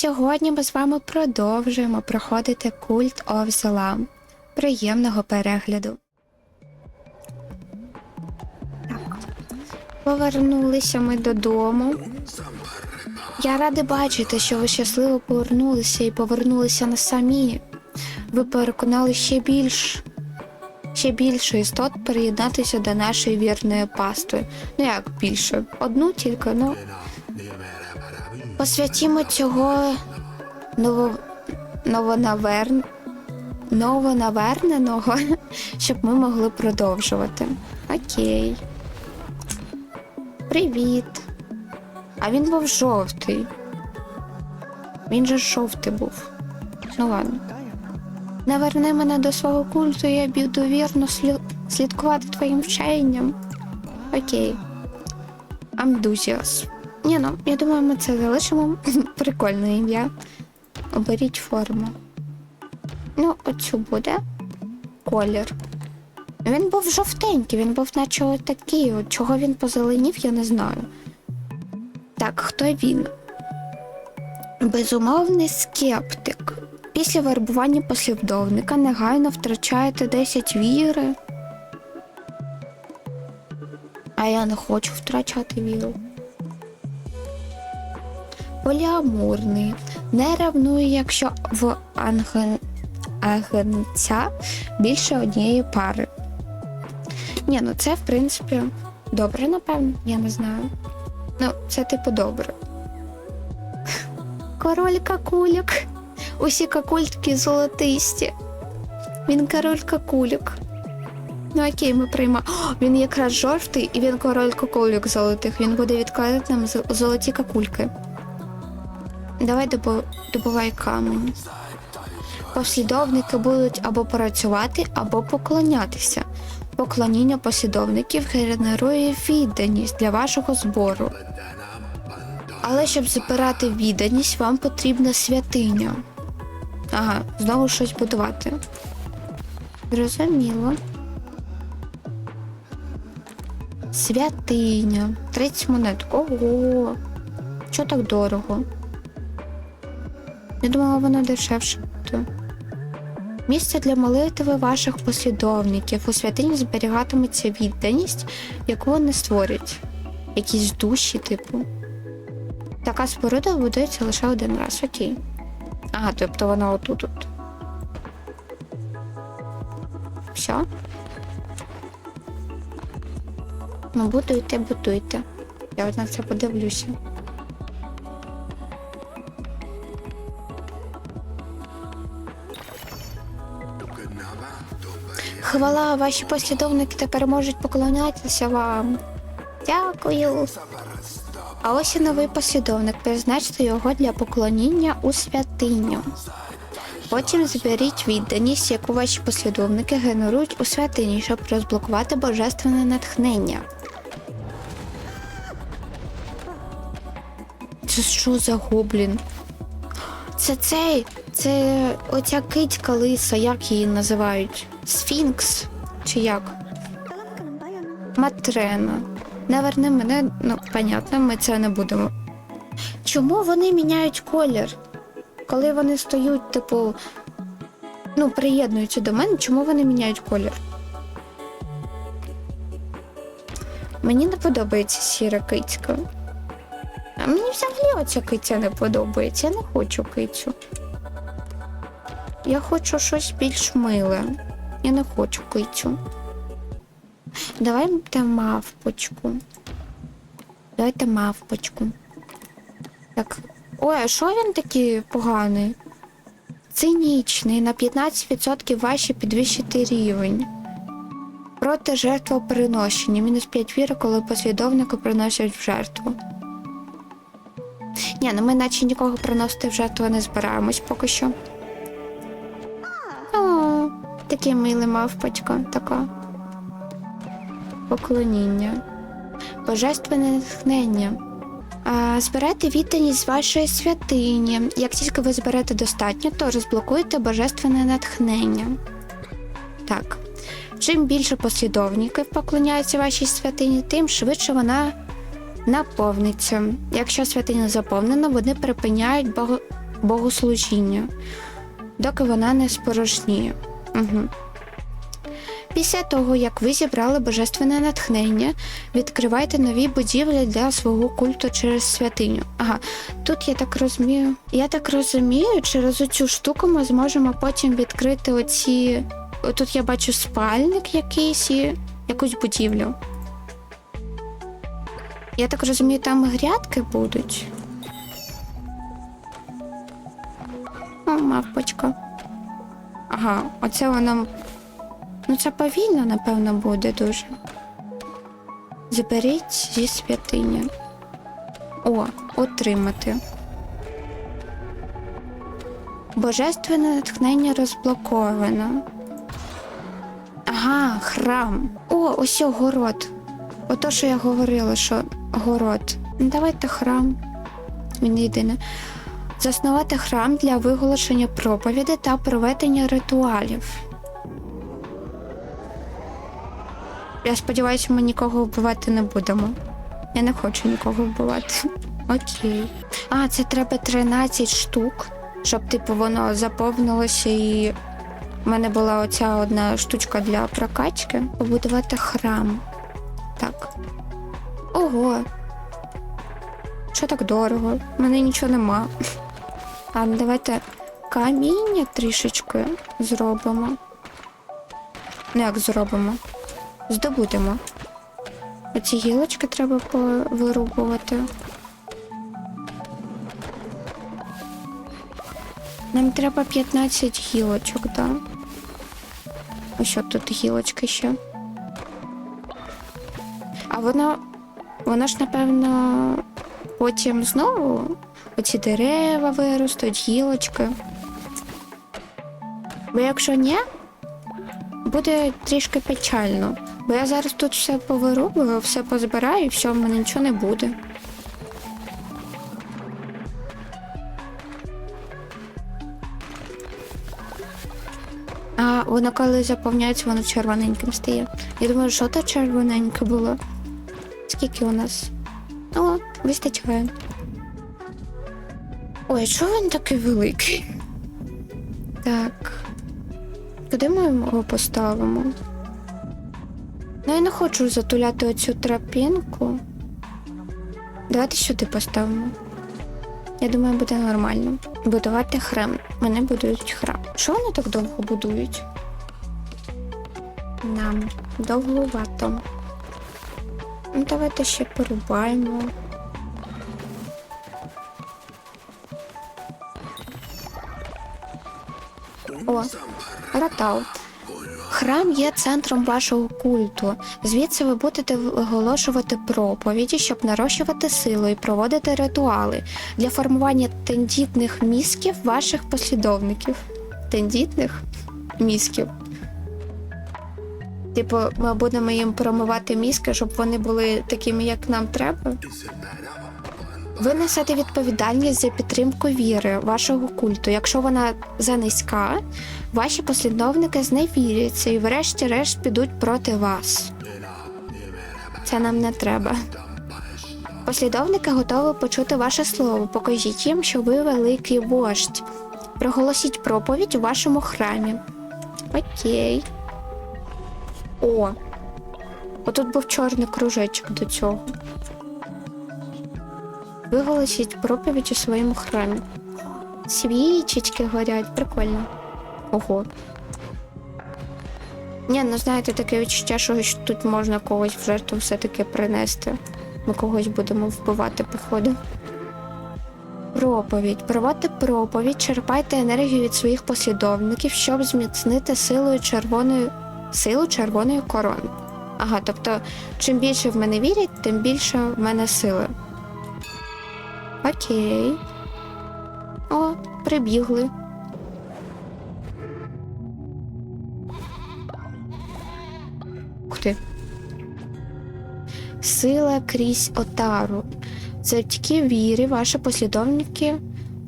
Сьогодні ми з вами продовжуємо проходити культ of the Lamb. Приємного перегляду. Повернулися ми додому. Я радий бачити, що ви щасливо повернулися і повернулися на самі. Ви переконали ще більш ще більше істот приєднатися до нашої вірної пастви. Ну як більше? Одну тільки, ну. Посвятімо цього ново... новонаверн... новонаверненого, щоб ми могли продовжувати. Окей. Привіт. А він був жовтий. Він же жовтий був. Ну ладно. Наверни мене до свого культу, я буду вірно слід... слідкувати твоїм вченням. Окей. Амдузіас. Ні, ну, я думаю, ми це залишимо. Прикольне ім'я. Оберіть форму. Ну, оцю буде колір. Він був жовтенький, він був наче отакий. От чого він позеленів, я не знаю. Так, хто він? Безумовний скептик. Після вербування послідовника негайно втрачаєте 10 віри. А я не хочу втрачати віру. Поліамурний. Не ревнує, якщо в анген... агенця більше однієї пари. Ні, ну це в принципі добре, напевно, я не знаю. Ну, це типу добре. Король какульок. Усі какульки золотисті. Він король какульок. Ну окей, ми приймаємо. Він якраз жовтий і він король какульок золотих. Він буде відкладати нам золоті какульки. Давай добу... добувай камінь. Послідовники будуть або працювати, або поклонятися. Поклоніння послідовників генерує відданість для вашого збору. Але щоб збирати відданість, вам потрібна святиня. Ага, знову щось будувати. Зрозуміло. Святиня. 30 монет. Ого. Чого так дорого? Я думала, воно дешевше буде. Місце для молитви ваших послідовників. У святині зберігатиметься відданість, яку вони створять. Якісь душі, типу. Така споруда будується лише один раз, окей. Ага, тобто вона отут. -от. Все. Ну, будуйте, будуйте. Я от на це подивлюся. Хвала, ваші послідовники тепер можуть поклонятися вам. Дякую. А ось і новий послідовник. Призначте його для поклоніння у святиню. Потім зберіть відданість, яку ваші послідовники генерують у святині, щоб розблокувати божественне натхнення. Це що за гоблін? Це цей. Це оця кицька лиса, як її називають? Сфінкс? Чи як? Матрена. Наверне, мене, ну, понятно, ми це не будемо. Чому вони міняють колір? Коли вони стають, типу, ну, приєднуються до мене, чому вони міняють колір? Мені не подобається сіра кицька. А мені взагалі оця киця не подобається. Я не хочу кицю. Я хочу щось більш миле. Я не хочу кицю. Давайте мавпочку. Давайте мавпочку. Так. Ой, а що він такий поганий? Цинічний. На 15% важче підвищити рівень. Проти жертвоприношення. Мінус 5 віри, коли послідовники приносять в жертву. Ні, ну ми наче нікого приносити в жертву не збираємось поки що. О, такий милий мавпочка, така. Поклоніння. Божественне натхнення. А, збирайте відданість з вашої святині. Як тільки ви зберете достатньо, то розблокуєте божественне натхнення. Так. Чим більше послідовників поклоняються вашій святині, тим швидше вона наповниться. Якщо святиня заповнена, вони припиняють бого... богослужіння, доки вона не спорожніє. Угу. Після того, як ви зібрали божественне натхнення, відкривайте нові будівлі для свого культу через святиню. Ага, тут я так розумію. Я так розумію, через цю штуку ми зможемо потім відкрити оці. Тут я бачу спальник якийсь і якусь будівлю. Я так розумію, там грядки будуть. О, мавпочка. Ага, оце воно. Ну, це повільно, напевно, буде дуже. Заберіть зі святині. О, отримати. Божественне натхнення розблоковано. Ага, храм. О, ось город. Ото, що я говорила, що город. Ну, давайте храм. Він єдине. Заснувати храм для виголошення проповіді та проведення ритуалів. Я сподіваюся, ми нікого вбивати не будемо. Я не хочу нікого вбивати. Окей. А, це треба 13 штук, щоб, типу, воно заповнилося і в мене була оця одна штучка для прокачки. Побудувати храм. Так. Ого. Що так дорого? У мене нічого нема. А, ну давайте каміння трішечки зробимо. Ну як зробимо? Здобудемо. Оці гілочки треба повирубувати. Нам треба 15 гілочок, так? Да? Що тут гілочки ще. А воно. Воно ж, напевно, потім знову оці дерева виростуть, гілочки. Бо якщо ні, буде трішки печально. Бо я зараз тут все повирубую, все позбираю, і все, в мене нічого не буде. А воно коли заповняється, воно червоненьким стає. Я думаю, що то червоненьке було. Скільки у нас? О, вистачає. Ой, чого він такий великий? Так. Куди ми його поставимо? Ну, я не хочу затуляти оцю тропінку. Давайте сюди поставимо. Я думаю, буде нормально. Будувати храм. Мене будують храм. Що вони так довго будують? Нам довгувато. Ну, давайте ще порубаємо. О, Ратал. Храм є центром вашого культу. Звідси ви будете виголошувати проповіді, щоб нарощувати силу і проводити ритуали для формування тендітних мізків ваших послідовників. Тендітних мізків. Типу, ми будемо їм промивати мізки, щоб вони були такими, як нам треба. Ви несете відповідальність за підтримку віри вашого культу. Якщо вона занизька, ваші послідовники зневіряться і врешті-решт підуть проти вас. Це нам не треба. Послідовники готові почути ваше слово. Покажіть їм, що ви великий вождь. Проголосіть проповідь у вашому храмі. Окей. О. Отут був чорний кружечок до цього. Виголосіть проповідь у своєму храмі. Свічечки горять, прикольно. Ого. Ні, ну знаєте, таке відчуття, що тут можна когось в жертву все-таки принести. Ми когось будемо вбивати, походу. Проповідь. Проводьте проповідь, черпайте енергію від своїх послідовників, щоб зміцнити силою червоної силу червоної корони. Ага, тобто, чим більше в мене вірять, тим більше в мене сили. Окей. О, прибігли. Ух ти. Сила крізь отару. Завдяки вірі ваші послідовники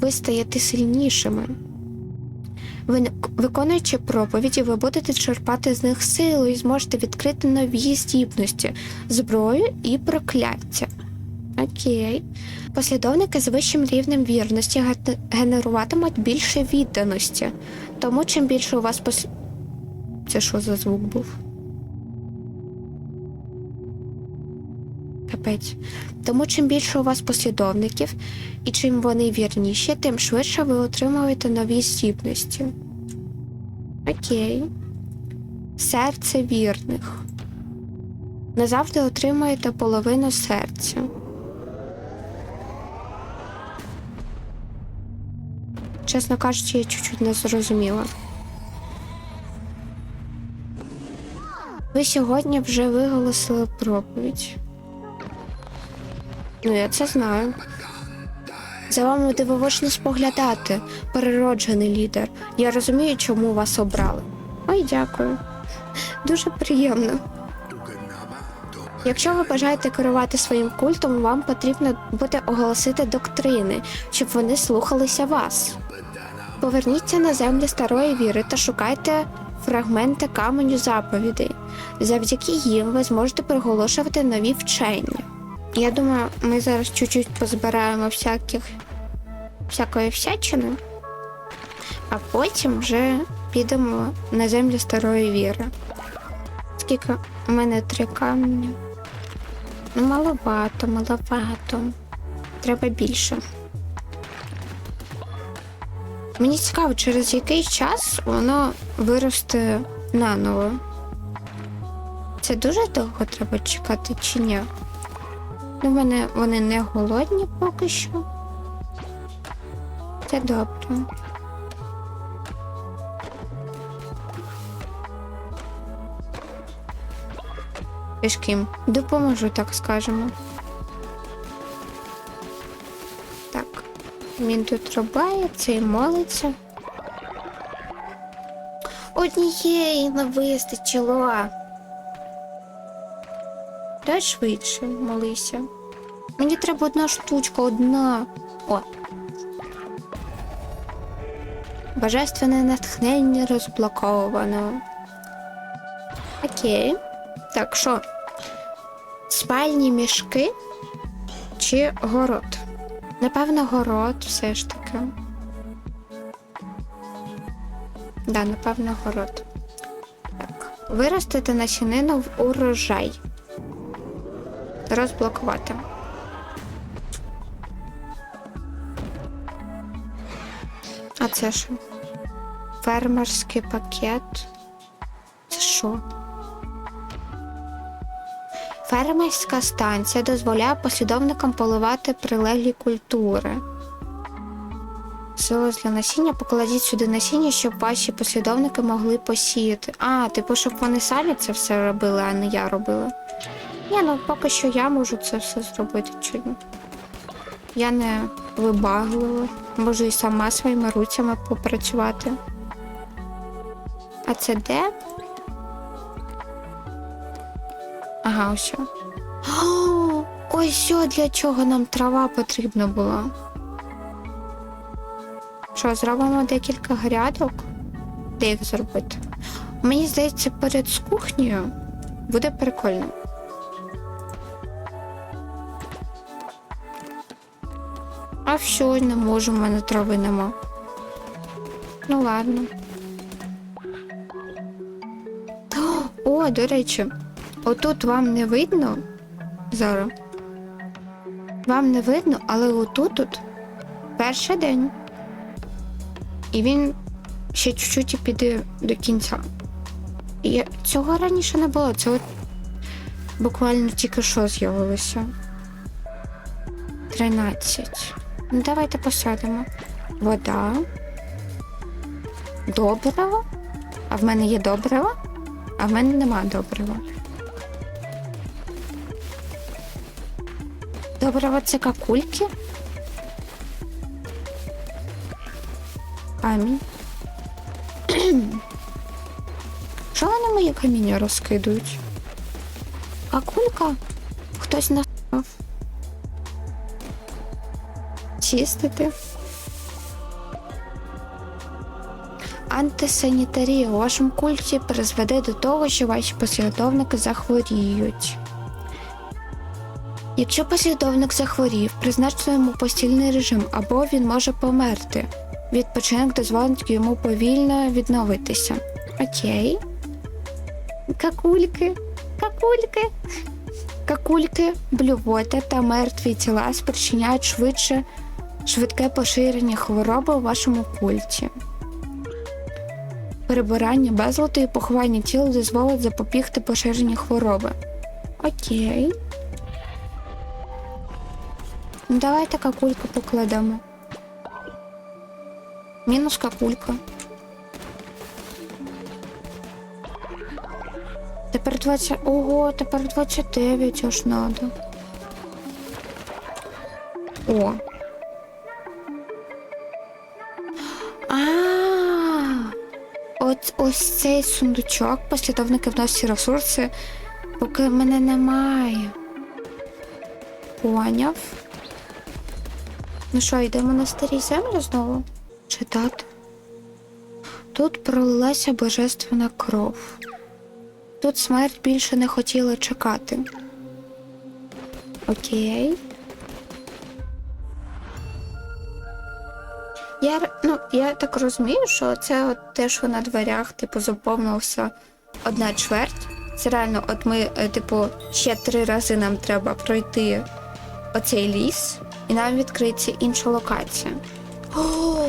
ви стаєте сильнішими. Виконуючи проповіді, ви будете черпати з них силу і зможете відкрити нові здібності, зброю і прокляття. Окей. Послідовники з вищим рівнем вірності генеруватимуть більше відданості. Тому чим більше у вас пос... Це що за звук був? Капець. Тому чим більше у вас послідовників, і чим вони вірніші, тим швидше ви отримуєте нові здібності. Окей. Серце вірних. Назавжди отримуєте половину серця. Чесно кажучи, я чуть-чуть не зрозуміла. Ви сьогодні вже виголосили проповідь. Ну, я це знаю. За вами дивовижно споглядати, перероджений лідер. Я розумію, чому вас обрали. Ой, дякую. Дуже приємно. Якщо ви бажаєте керувати своїм культом, вам потрібно буде оголосити доктрини, щоб вони слухалися вас. Поверніться на землі старої віри та шукайте фрагменти каменю заповідей. Завдяки їм ви зможете приголошувати нові вчення. Я думаю, ми зараз чуть-чуть позбираємо всяких всякої всячини, а потім вже підемо на землі старої віри. Скільки у мене три камені. Ну, маловато, маловато. Треба більше. Мені цікаво, через який час воно виросте наново. Це дуже довго треба чекати чи ні? Ну, вони, вони не голодні поки що. Це добре. Пішки. Допоможу, так скажемо. Він тут рубає, цей молиться. Однієї не вистачило. Дай швидше, молися. Мені треба одна штучка, одна. О. Божественне натхнення розблоковано. Окей. Так, що? Спальні мішки чи город? Напевно, город все ж таки. Да, напевно, город. Так. Виростити насінину в урожай. Розблокувати. А це що? Фермерський пакет. Це що? Фермерська станція дозволяє послідовникам поливати прилеглі культури. Силос для насіння покладіть сюди насіння, щоб ваші послідовники могли посіяти. А, типу, щоб вони самі це все робили, а не я робила. Ні, ну поки що я можу це все зробити ні. Я не вибаглива, можу і сама своїми руцями попрацювати. А це де? Ага, ось. О, ось що для чого нам трава потрібна була. Що, зробимо декілька грядок? Де їх зробити? Мені здається, перед з кухнею буде прикольно. А все, не можу, в мене трави нема. Ну ладно. О, до речі, отут вам не видно зараз. Вам не видно, але отут тут перший день. І він ще чуть-чуть і піде до кінця. І цього раніше не було. Це от буквально тільки що з'явилося. 13. Ну, давайте посадимо. Вода. Добриво. А в мене є добриво, а в мене нема добрива. Добриво це какульки. Камінь. Що вони мої каміння розкидують? Какулька? Хтось насрав. Чистити. Антисанітарія у вашому культі призведе до того, що ваші послідовники захворіють. Якщо послідовник захворів, призначте йому постільний режим або він може померти. Відпочинок дозволить йому повільно відновитися. Окей. Какульки, какульки. Какульки, блювота та мертві тіла спричиняють швидше швидке поширення хвороби у вашому культі. Перебирання безладу і поховання тіл дозволить запобігти поширенню хвороби. Окей. Ну, давайте какульку покладемо. Мінус какулька. Тепер 20. Ого, тепер 29 аж надо. О. А, -а, -а. От ось цей сундучок, послідовники вносять ресурси, поки мене немає. Поняв. Ну що, йдемо на старі землі знову? Читати. Тут пролилася божественна кров. Тут смерть більше не хотіла чекати. Окей. Я, ну, я так розумію, що це от те, що на дверях, типу, заповнився одна чверть. Це реально, от ми, е, типу, ще три рази нам треба пройти оцей ліс, і нам відкриється інша локація. О!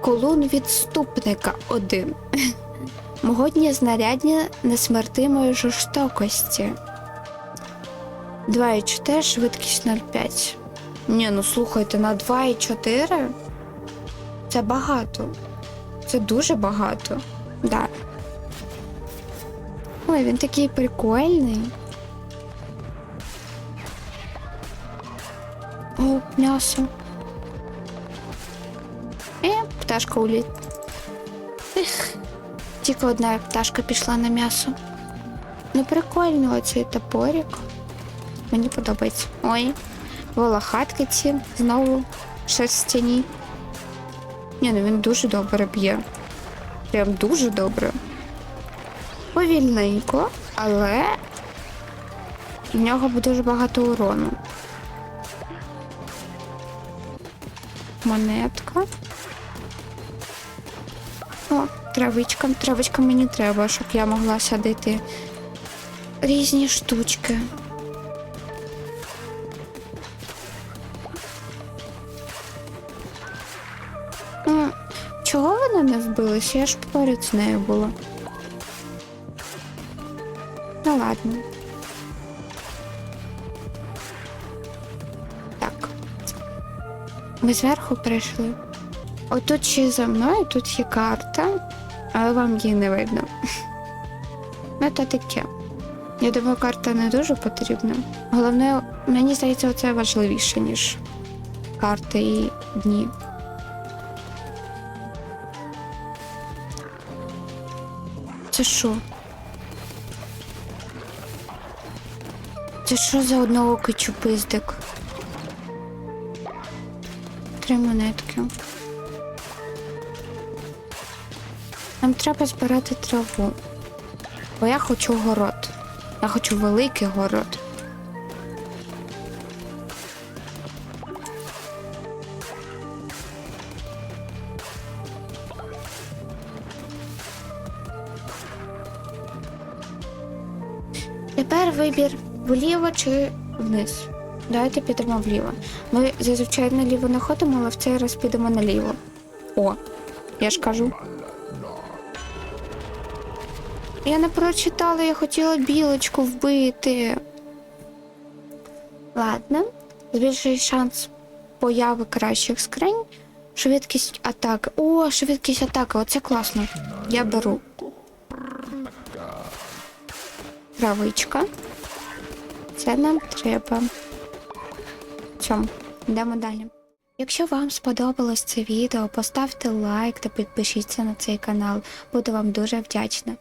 Колун відступника один. Могутнє знаряддя несмертимої жорстокості. 2,4, швидкість 0,5. Ні, ну слухайте, на 2,4 це багато. Це дуже багато. Да. Ой, він такий прикольний. О, м'ясо. Е, пташка уліт. Ех. Тільки одна пташка пішла на м'ясо. Ну, прикольно оцей топорик. Мені подобається. Ой, волохатки ці знову шерстяні. Ні, ну він дуже добре б'є. Прям дуже добре. Повільненько, але в нього дуже багато урону. Монетка. О, травичка. Травичка мені треба, щоб я могла садити різні штучки. Чого вона не вбилася? Я ж поряд з нею була. Ну ладно. Ми зверху прийшли. Отут ще за мною, тут є карта, але вам її не видно. Ну, то таке. Я думаю, карта не дуже потрібна. Головне, мені здається, це важливіше, ніж карти і дні. Це що? Це що за одноокий чупиздик? Три монетки. Нам треба збирати траву. Бо я хочу город. Я хочу великий город. Тепер вибір вліво чи вниз. Давайте підемо вліво. Ми зазвичай наліво не ходимо, але в цей раз підемо наліво. О, я ж кажу. Я не прочитала, я хотіла білочку вбити. Ладно. Збільшує шанс появи кращих скринь. Швидкість атаки. О, швидкість атаки, оце класно. Я беру. Травичка. Це нам треба. Цьому. Йдемо далі. Якщо вам сподобалось це відео, поставте лайк та підпишіться на цей канал. Буду вам дуже вдячна.